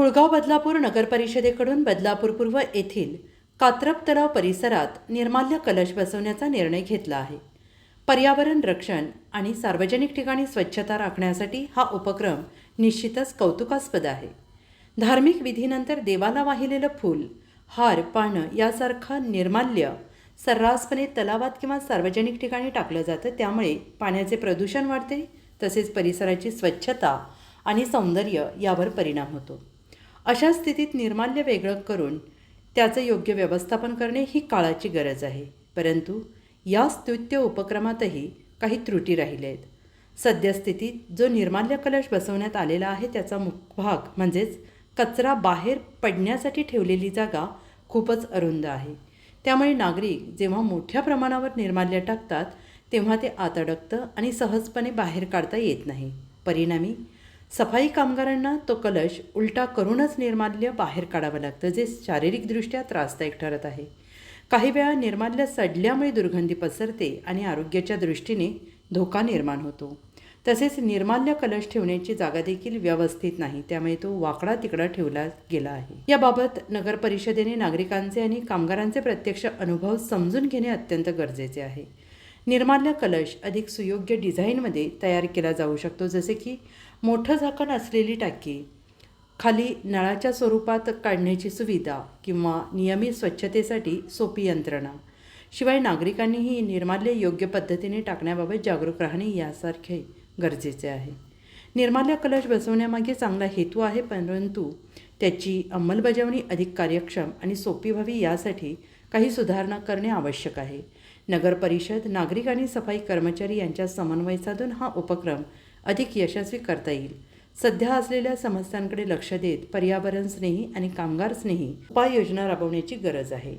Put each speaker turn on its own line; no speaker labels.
कुळगाव बदलापूर नगरपरिषदेकडून बदलापूर पूर्व येथील कात्रप तलाव परिसरात निर्माल्य कलश बसवण्याचा निर्णय घेतला आहे. पर्यावरण रक्षण आणि सार्वजनिक ठिकाणी स्वच्छता राखण्यासाठी हा उपक्रम निश्चितच कौतुकास्पद आहे. धार्मिक विधीनंतर देवाला वाहिलेलं फूल हार पानं यासारखं निर्माल्य सर्रासपणे तलावात किंवा सार्वजनिक ठिकाणी टाकलं जातं. त्यामुळे पाण्याचे प्रदूषण वाढते तसेच परिसराची स्वच्छता आणि सौंदर्य यावर परिणाम होतो. अशा स्थितीत निर्माल्य वेगळं करून त्याचं योग्य व्यवस्थापन करणे ही काळाची गरज आहे. परंतु या स्तुत्य उपक्रमातही काही त्रुटी राहिल्या आहेत सद्यस्थितीत जो निर्माल्य कलश बसवण्यात आलेला आहे त्याचा मुख भाग म्हणजेच कचरा बाहेर पडण्यासाठी ठेवलेली जागा खूपच अरुंद आहे. त्यामुळे नागरिक जेव्हा मोठ्या प्रमाणावर निर्माल्य टाकतात तेव्हा ते आत अडकतं आणि सहजपणे बाहेर काढता येत नाही. परिणामी सफाई कामगारांना तो कलश उलटा करूनच निर्माल्य बाहेर काढावं लागतं जे शारीरिकदृष्ट्या त्रासदायक ठरत आहे. काही वेळा निर्माल्य सडल्यामुळे दुर्गंधी पसरते आणि आरोग्याच्या दृष्टीने धोका निर्माण होतो. तसेच निर्माल्य कलश ठेवण्याची जागा देखील व्यवस्थित नाही त्यामुळे तो वाकडा तिकडा ठेवला गेला आहे. याबाबत नगर परिषदेने नागरिकांचे आणि कामगारांचे प्रत्यक्ष अनुभव समजून घेणे अत्यंत गरजेचे आहे. निर्माल्य कलश अधिक सुयोग्य डिझाईनमध्ये तयार केला जाऊ शकतो जसे की मोठं झाकण असलेली टाकी खाली नळाच्या स्वरूपात काढण्याची सुविधा किंवा नियमित स्वच्छतेसाठी सोपी यंत्रणा. शिवाय नागरिकांनीही निर्माल्य योग्य पद्धतीने टाकण्याबाबत जागरूक राहणे यासारखे गरजेचे आहे. निर्माल्य कलश बसवण्यामागे चांगला हेतू आहे परंतु त्याची अंमलबजावणी अधिक कार्यक्षम आणि सोपी व्हावी यासाठी काही सुधारणा करणे आवश्यक आहे. नगरपरिषद नागरिक आणि सफाई कर्मचारी यांच्या समन्वय साधून हा उपक्रम अधिक यशस्वी करता येईल. सध्या असलेल्या समस्यांकडे लक्ष देत पर्यावरण स्नेही आणि कामगार स्नेही उपाययोजना राबवण्याची गरज आहे.